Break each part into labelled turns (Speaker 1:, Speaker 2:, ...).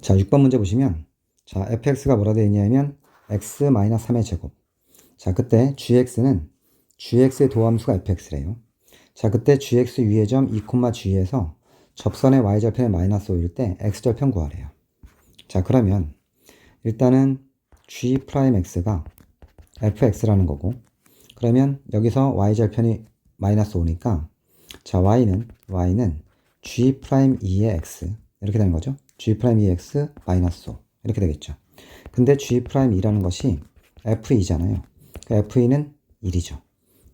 Speaker 1: 자, 6번 문제 보시면 자, fx가 뭐라 되어 있냐면 x-3의 제곱. 자, 그때 gx는 gx의 도함수가 fx래요. 자, 그때 gx 위의 점 2, g에서 접선의 y절편의 마이너스 5일 때 x절편 구하래요. 자, 그러면 일단은 g'x가 fx라는 거고 그러면 여기서 y절편이 마이너스 5니까 자, y는 y는 g'2의 x 이렇게 되는 거죠. G'2x 마이너스 5 이렇게 되겠죠. 근데 g'2라는 것이 f2잖아요. 그 f2는 1이죠.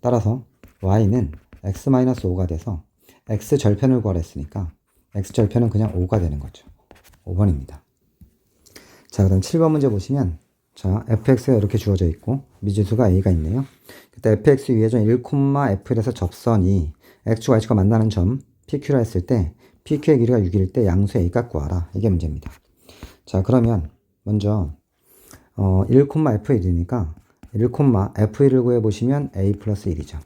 Speaker 1: 따라서 y는 x-5가 돼서 x 절편을 구하랬으니까 x 절편은 그냥 5가 되는 거죠. 5번입니다. 자, 그다음 7번 문제 보시면 자, fx가 이렇게 주어져 있고 미지수가 a가 있네요. 그때 fx 위에 점 1,f에서 접선이 x축과 y축과 만나는 점 pq라 했을 때 pq의 길이가 6일 때 양수 a값 구하라. 이게 문제입니다. 자, 그러면 먼저 어, 1,f1이니까 1,f1을 구해 보시면 a 플러스 1이죠.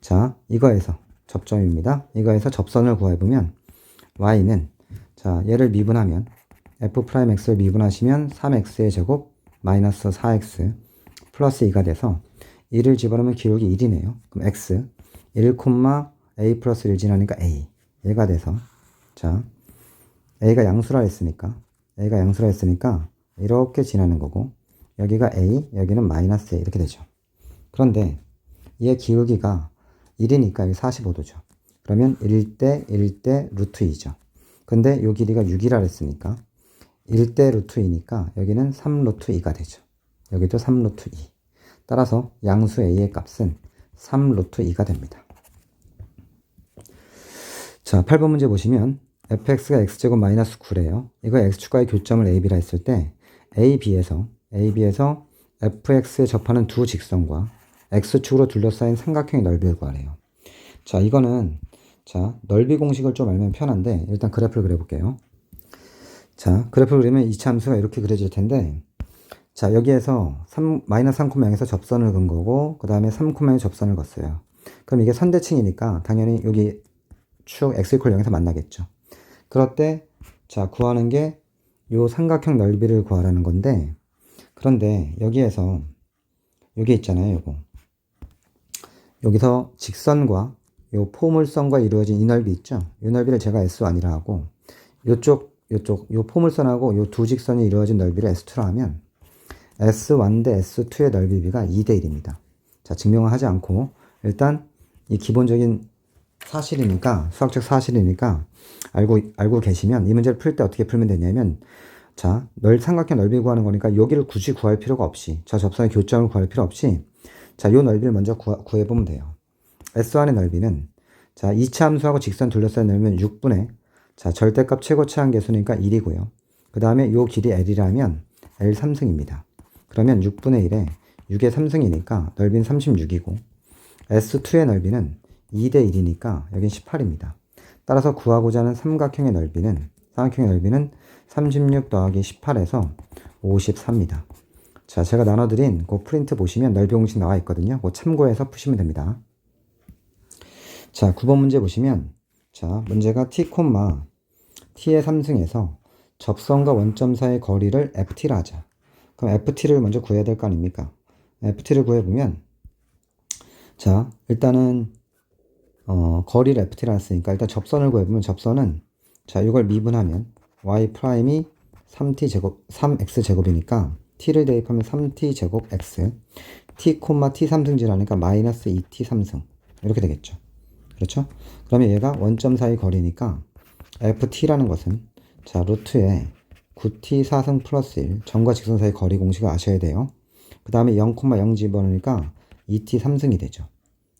Speaker 1: 자, 이거에서 접점입니다. 이거에서 접선을 구해 보면 y는 자, 얘를 미분하면 f'x를 미분하시면 3x의 제곱 마이너스 4x 플러스 2가 돼서 1을 집어넣으면 기울기 1이네요. 그럼 x 1, a 플러스 1 지나니까 a 얘가 돼서 자 a가 양수라 했으니까 a가 양수라 했으니까 이렇게 지나는 거고 여기가 a 여기는 마이너스 a 이렇게 되죠. 그런데 얘 기울기가 1이니까 여기 45도죠. 그러면 1대 1대 루트 2죠. 근데 요 길이가 6이라 했으니까 1대 루트 2니까 여기는 3 루트 2가 되죠. 여기도 3 루트 2. 따라서 양수 a의 값은 3 루트 2가 됩니다. 자, 8번 문제 보시면 fx가 x제곱 마이너스 9래요. 이거 x축과의 교점을 ab라 했을 때 ab에서 ab에서 fx에 접하는 두 직선과 x축으로 둘러싸인 삼각형의 넓이를 구하래요. 자, 이거는 자, 넓이 공식을 좀 알면 편한데 일단 그래프를 그려 볼게요. 자, 그래프를 그리면 이 참수가 이렇게 그려질 텐데 자, 여기에서 3, 마이너스 3,0에서 접선을 긋은 거고 그 다음에 3,0에 접선을 걷어요. 그럼 이게 선대칭이니까 당연히 여기 축 x 이퀄 0에서 만나겠죠. 그럴 때, 자, 구하는 게 요 삼각형 넓이를 구하라는 건데, 그런데 여기에서, 여기 있잖아요, 요거. 여기서 직선과 요 포물선과 이루어진 이 넓이 있죠? 이 넓이를 제가 S1이라 하고, 요쪽, 요쪽, 요 포물선하고 요 두 직선이 이루어진 넓이를 S2라 하면, S1 대 S2의 넓이 비가 2대 1입니다. 자, 증명을 하지 않고, 일단 이 기본적인 사실이니까 수학적 사실이니까 알고 알고 계시면 이 문제를 풀 때 어떻게 풀면 되냐면 자, 넓 삼각형 넓이 구하는 거니까 여기를 굳이 구할 필요가 없이 자, 접선의 교점을 구할 필요 없이 자, 요 넓이를 먼저 구해 보면 돼요. S1의 넓이는 자, 2차 함수하고 직선 둘러싸인 넓이는 6분의 자, 절대값 최고치 한계수니까 1이고요. 그 다음에 요 길이 L이라면 L 3승입니다. 그러면 6분의 1에 6의 3승이니까 넓이는 36이고 S2의 넓이는 2대 1이니까 여긴 18입니다. 따라서 구하고자 하는 삼각형의 넓이는 삼각형의 넓이는 36 더하기 18에서 53입니다. 자, 제가 나눠드린 그 프린트 보시면 넓이 공식 나와 있거든요. 그 참고해서 푸시면 됩니다. 자, 9번 문제 보시면 자, 문제가 t, t의 3승에서 접선과 원점 사이의 거리를 ft라 하자. 그럼 ft를 먼저 구해야 될 거 아닙니까? ft를 구해보면 자, 일단은 어, 거리를 ft라 했으니까 일단 접선을 구해보면 접선은 자 이걸 미분하면 y 프라임이 3t 제곱 3x 제곱이니까 t를 대입하면 3t 제곱 x t 콤마 t 3승지라니까 마이너스 2t 3승 이렇게 되겠죠. 그렇죠? 그러면 얘가 원점 사이 거리니까 ft라는 것은 자 루트에 9t 4승 플러스 1 점과 직선 사이 거리 공식을 아셔야 돼요. 그 다음에 0,0 집어넣으니까 2t 3승이 되죠.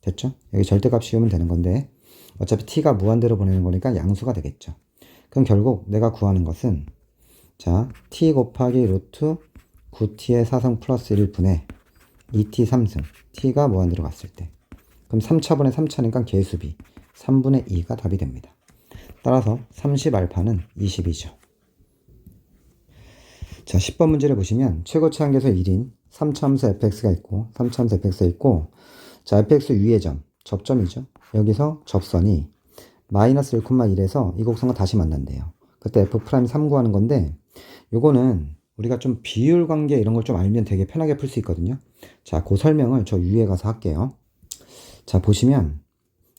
Speaker 1: 됐죠? 여기 절대값 씌우면 되는 건데 어차피 t가 무한대로 보내는 거니까 양수가 되겠죠. 그럼 결국 내가 구하는 것은 자 t 곱하기 루트 9t의 4승 플러스 1분의 2t 3승 t가 무한대로 갔을 때 그럼 3차분의 3차니까 개수비 3분의 2가 답이 됩니다. 따라서 30알파는 20이죠. 자 10번 문제를 보시면 최고치 한계에서 1인 3차함수 fx가 있고 3차함수 fx가 있고 자, fx 위의 점, 접점이죠. 여기서 접선이 마이너스 1,1에서 이 곡선과 다시 만난대요. 그때 f 프라임 3 구하는 건데 요거는 우리가 좀 비율 관계 이런 걸 좀 알면 되게 편하게 풀 수 있거든요. 자, 그 설명을 저 위에 가서 할게요. 자, 보시면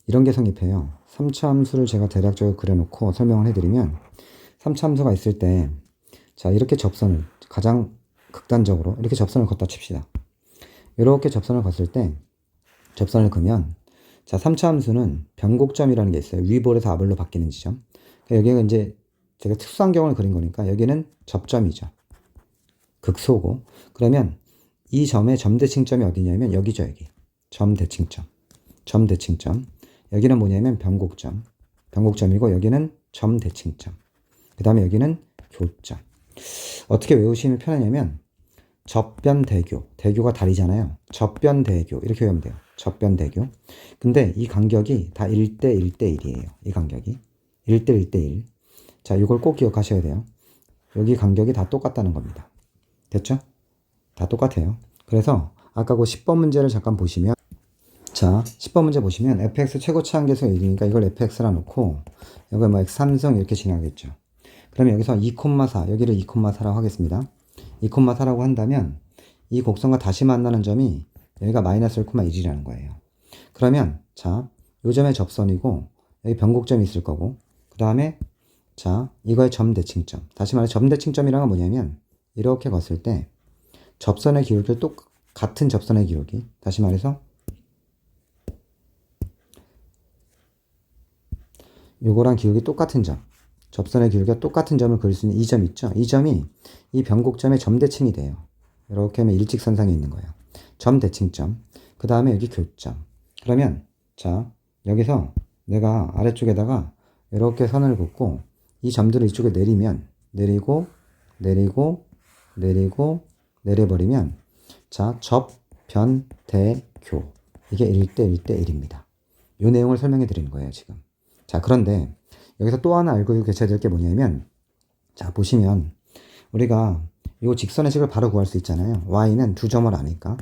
Speaker 1: 이런 게 성립해요. 3차 함수를 제가 대략적으로 그려놓고 설명을 해드리면 3차 함수가 있을 때 자, 이렇게 접선을 가장 극단적으로 이렇게 접선을 걷다 칩시다. 이렇게 접선을 걷을 때 접선을 그면 자, 3차 함수는 변곡점이라는 게 있어요. 위볼에서 아볼로 바뀌는 지점. 그러니까 여기가 이제 제가 특수한 경우를 그린 거니까 여기는 접점이죠. 극소고. 그러면 이 점의 점 대칭점이 어디냐면 여기죠, 여기. 점 대칭점. 점 대칭점. 여기는 뭐냐면 변곡점. 변곡점이고 여기는 점 대칭점. 그 다음에 여기는 교점. 어떻게 외우시면 편하냐면 접변대교. 대교가 다리잖아요. 접변대교. 이렇게 외우면 돼요. 접변대교. 근데 이 간격이 다 1대 1대 1이에요. 이 간격이. 1대 1대 1. 자, 이걸 꼭 기억하셔야 돼요. 여기 간격이 다 똑같다는 겁니다. 됐죠? 다 똑같아요. 그래서 아까 그 10번 문제를 잠깐 보시면 자, 10번 문제 보시면 fx 최고치 한계수가 1이니까 이걸 fx라 놓고 여기 뭐 x 3성 이렇게 진행하겠죠. 그러면 여기서 2,4 여기를 2,4라고 하겠습니다. 2,4라고 한다면 이 곡선과 다시 만나는 점이 여기가 마이너스 1,1이라는 거예요. 그러면 자, 요 점의 접선이고 여기 변곡점이 있을 거고 그 다음에 자, 이거의 점대칭점. 다시 말해 점대칭점이란 건 뭐냐면 이렇게 걷을 때 접선의 기울기를 똑 같은 접선의 기울기. 다시 말해서 요거랑 기울기 똑같은 점. 접선의 기울기가 똑같은 점을 그릴 수 있는 이 점 있죠? 이 점이 이 변곡점의 점대칭이 돼요. 이렇게 하면 일직선상에 있는 거예요. 점 대칭점. 그 다음에 여기 교점. 그러면 자 여기서 내가 아래쪽에다가 이렇게 선을 긋고 이 점들을 이쪽에 내리면 내리고 내리고 내리고 내려버리면 자 접 변 대 교 이게 1대 1대 1입니다. 이 내용을 설명해 드리는 거예요 지금. 자 그런데 여기서 또 하나 알고 계셔야 될 게 뭐냐면 자 보시면 우리가 이 직선의 식을 바로 구할 수 있잖아요. y는 두 점을 아니까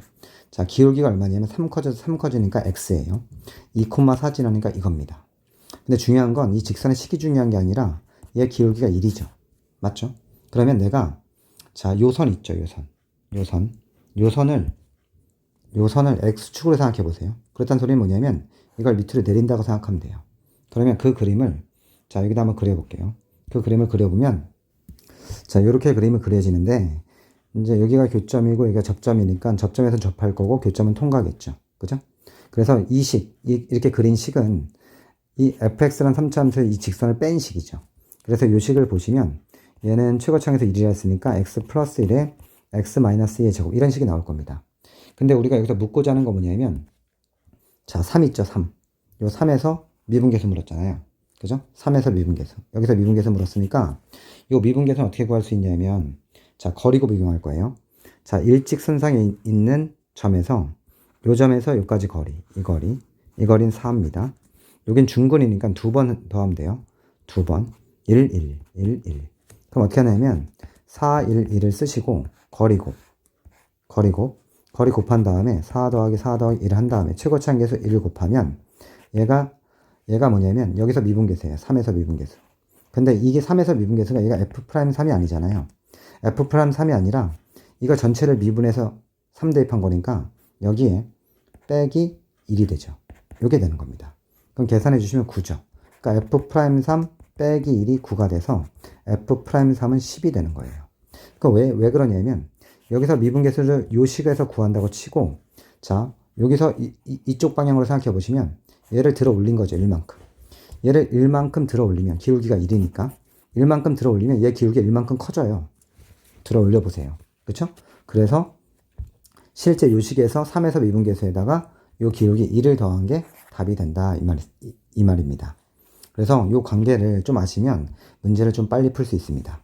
Speaker 1: 자 기울기가 얼마냐면 3 커져서 3 커지니까 x예요. 2,4 지나니까 이겁니다. 근데 중요한 건 이 직선의 식이 중요한 게 아니라 얘 기울기가 1이죠. 맞죠? 그러면 내가 자, 요 선 있죠, 요 선. 요 선. 요 선을 요 선을 x축으로 생각해 보세요. 그렇다는 소리는 뭐냐면 이걸 밑으로 내린다고 생각하면 돼요. 그러면 그 그림을 자, 여기다 한번 그려 볼게요. 그 그림을 그려 보면 자, 요렇게 그림이 그려지는데 이제 여기가 교점이고 여기가 접점이니까 접점에서 접할 거고 교점은 통과겠죠. 그죠? 그래서 이 식, 이, 이렇게 그린 식은 이 fx란 3차 함수의 이 직선을 뺀 식이죠. 그래서 이 식을 보시면 얘는 최고창에서 1이라 했으니까 x 플러스 1에 x 마이너스 2의 제곱 이런 식이 나올 겁니다. 근데 우리가 여기서 묻고자 하는 거 뭐냐면 자, 3 있죠, 3. 요 3에서 미분계수 물었잖아요. 그죠? 3에서 미분계수. 여기서 미분계수 물었으니까 요 미분계수는 어떻게 구할 수 있냐면 자, 거리고 비교할 거예요. 자, 일직선상에 있는 점에서 요 점에서 요까지 거리, 이 거리, 이 거리는 4입니다. 여긴 중근이니까 두 번 더하면 돼요. 두 번. 1, 1, 1, 1. 그럼 어떻게 하냐면 4, 1, 1을 쓰시고 거리곱, 거리곱, 거리 곱한 다음에 4 더하기 4 더하기 1을 한 다음에 최고치 한계수 1을 곱하면 얘가 얘가 뭐냐면 여기서 미분계수예요. 3에서 미분계수. 근데 이게 3에서 미분계수가 얘가 f'3이 아니잖아요. f'3이 아니라 이거 전체를 미분해서 3 대입한 거니까 여기에 빼기 1이 되죠. 이게 되는 겁니다. 그럼 계산해 주시면 9죠. 그러니까 f'3 빼기 1이 9가 돼서 f'3은 10이 되는 거예요. 그 왜, 왜 그러냐면 여기서 미분계수를 요 식에서 구한다고 치고 자 여기서 이, 이, 쪽 방향으로 생각해 보시면 얘를 들어 올린 거죠 1만큼. 얘를 1만큼 들어 올리면 기울기가 1이니까 1만큼 들어 올리면 얘 기울기가 1만큼 커져요. 들어 올려 보세요. 그렇죠 그래서 실제 요 식에서 3에서 미분계수에다가 요 기울기 1을 더한 게 답이 된다 이, 말, 이, 이 말입니다. 그래서 요 관계를 좀 아시면 문제를 좀 빨리 풀 수 있습니다